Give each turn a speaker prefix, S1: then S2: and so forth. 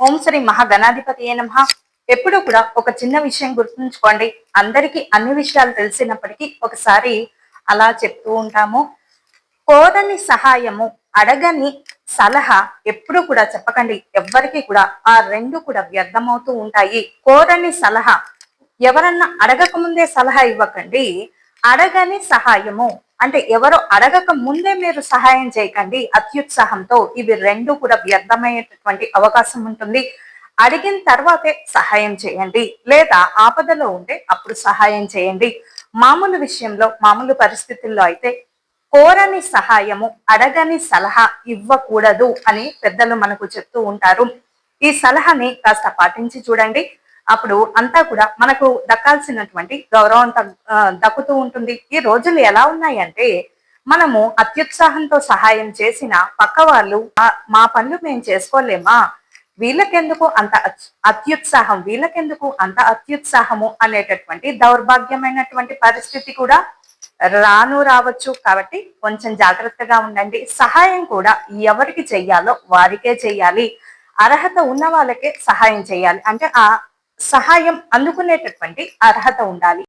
S1: ఓం శ్రీ మహాగణాధిపతి నమ. ఎప్పుడూ కూడా ఒక చిన్న విషయం గుర్తుంచుకోండి. అందరికీ అన్ని విషయాలు తెలిసినప్పటికీ ఒకసారి అలా చెప్తూ ఉంటాము. కోరని సహాయము అడగని సలహా ఎప్పుడు కూడా చెప్పకండి. ఎవ్వరికి కూడా ఆ రెండు కూడా వ్యర్థమవుతూ ఉంటాయి. కోరని సలహా ఎవరన్నా అడగక ముందే సలహా ఇవ్వకండి. అడగని సహాయము అంటే ఎవరు అడగక ముందే మీరు సహాయం చేయకండి అత్యుత్సాహంతో ఇవి రెండు కూడా వ్యర్థమయ్యేటటువంటి అవకాశం ఉంటుంది. అడిగిన తర్వాతే సహాయం చేయండి. లేదా ఆపదలో ఉంటే అప్పుడు సహాయం చేయండి. మామూలు విషయంలో మామూలు పరిస్థితుల్లో అయితే కోరని సహాయము అడగని సలహా ఇవ్వకూడదు అని పెద్దలు మనకు చెప్తూ ఉంటారు. ఈ సలహాని కాస్త పాటించి చూడండి. అప్పుడు అంతా కూడా మనకు దక్కాల్సినటువంటి గౌరవం దక్కుతూ ఉంటుంది. ఈ రోజులు ఎలా ఉన్నాయంటే మనము అత్యుత్సాహంతో సహాయం చేసిన పక్క వాళ్ళు మా పనులు మేము చేసుకోలేమా? వీళ్ళకెందుకు అంత అత్యుత్సాహం? వీళ్ళకెందుకు అంత అత్యుత్సాహము? అనేటటువంటి దౌర్భాగ్యమైనటువంటి పరిస్థితి కూడా రాను రావచ్చు. కాబట్టి కొంచెం జాగ్రత్తగా ఉండండి. సహాయం కూడా ఎవరికి చెయ్యాలో వారికే చెయ్యాలి. అర్హత ఉన్న వాళ్ళకే సహాయం చేయాలి. అంటే ఆ సహాయం అందుకునేటటువంటి అర్హత ఉండాలి.